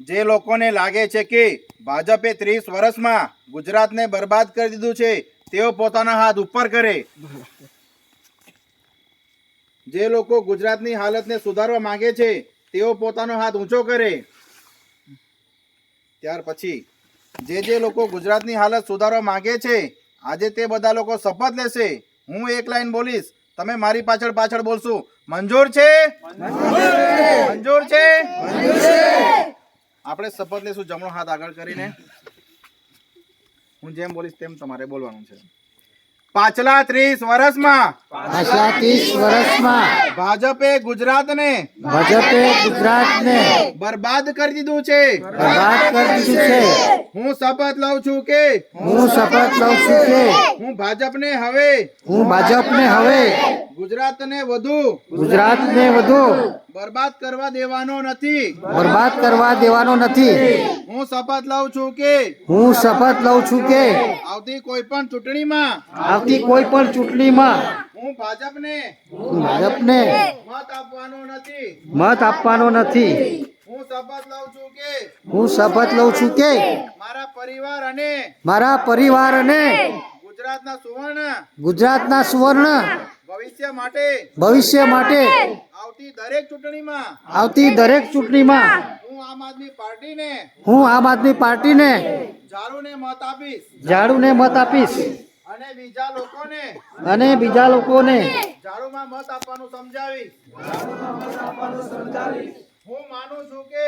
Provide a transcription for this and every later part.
જે લોકોને લાગે છે કે ભાજપે ત્રીસ વર્ષમાં ગુજરાતને બરબાદ કરી દીધું છે તેઓ પોતાના હાથ ઉપર કરે. જે લોકો ગુજરાતની હાલતને સુધારવા માંગે છે તેઓ પોતાનો હાથ ઊંચો કરે. ત્યાર પછી જે જે લોકો ગુજરાતની હાલત સુધારવા માંગે છે આજે તે બધા લોકો શપથ લેશે. હું એક લાઈન બોલીશ. તમે મારી પાછળ પાછળ બોલશો. મંજૂર છે? મંજૂર છે. આપણે શપથ લેશું જમણો હાથ આગળ કરીને. હું જેમ બોલીશ તેમ તમારે બોલવાનું છે. પાછલા ત્રીસ વર્ષમાં પાછલા ત્રીસ વર્ષમાં ભાજપે ગુજરાતને ભાજપે ગુજરાતને બરબાદ કરી દીધું છે. બરબાદ કરી દીધું છે. હું શપથ લઉં છું કે હું શપથ લઉં છું કે હું ભાજપને હવે હું ભાજપને હવે ગુજરાતને વધુ ગુજરાતને વધુ બરબાદ કરવા દેવાનો નથી. બરબાદ કરવા દેવાનો નથી. હું શપથ લઉં છું કે હું શપથ લઉં છું કે આવતી કોઈ પણ ચૂંટણીમાં આવતી કોઈ પણ ચૂંટણીમાં હું ભાજપને હું ભાજપને મત આપવાનો નથી. મત આપવાનો નથી. હું શપથ લઉં છું કે હું શપથ લઉં છું કે મારા પરિવાર અને મારા પરિવાર અને ગુજરાતના સુવર્ણ ગુજરાતના સુવર્ણ ભવિષ્ય માટે. ભવિષ્ય માટે. આવતી દરેક ચૂંટણીમાં. આવતી દરેક ચૂંટણીમાં. હું આમ આદમી પાર્ટીને હું આમ આદમી પાર્ટીને ઝાડુને મત આપીશ. ઝાડુને મત આપીશ. અને બીજા લોકોને અને બીજા લોકોને ઝાડુમાં મત આપવાનું સમજાવીશ. હું માનું છું કે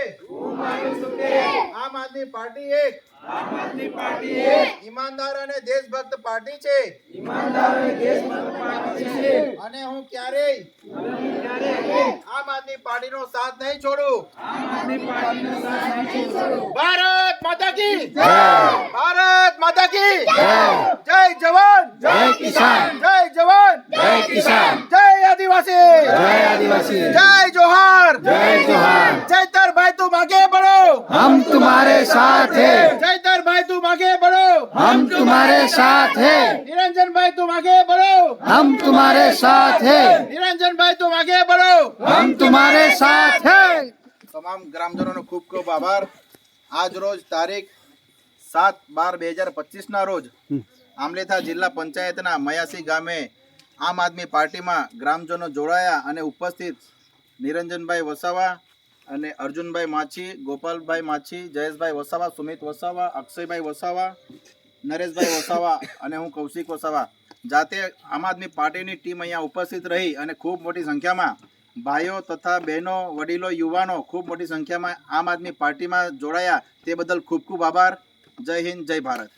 આમ આદમી પાર્ટી એક. ઈમાનદાર અને દેશભક્ત પાર્ટી છે. અને હું ક્યારેય આમ આદમી પાર્ટીનો સાથ નહીં છોડું. ભારત માતા કી ભારત માતા કી જય જવાન. જય કિસાન. જય જવાન. જય કિસાન. જય આદિવાસી. જય આદિવાસી. જય साथ हैं चैतर भाई तुम आगे बढ़ो हम तुम्हारे साथ हैं निरंजन भाई तुम आगे बढ़ो हम तुम्हारे साथ हैं निरंजन भाई तुम आगे बढ़ो हम तुम्हारे साथ हैं તમામ ગ્રામજનોનો ખૂબ ખૂબ આભાર આજ રોજ તારીખ સાત બાર બે હજાર પચીસના રોજ આમલેથા જિલ્લા પંચાયતના મયાસી ગામે આમ આદમી પાર્ટીમાં ગ્રામજનો જોડાયા અને ઉપસ્થિત નિરંજનભાઈ વસાવા અને અર્જુનભાઈ માછી, ગોપાલભાઈ માછી, જયેશભાઈ વસાવા, સુમિત વસાવા, અક્ષયભાઈ વસાવા, નરેશભાઈ વસાવા અને હું કૌશિક વસાવા. જાતે આમ આદમી પાર્ટીની ટીમ અહીંયા ઉપસ્થિત રહી અને ખૂબ મોટી સંખ્યામાં ભાઈઓ તથા બહેનો, વડીલો, યુવાનો ખૂબ મોટી સંખ્યામાં આમ આદમી પાર્ટીમાં જોડાયા. તે બદલ ખૂબ ખૂબ આભાર. જય હિન્દ, જય ભારત.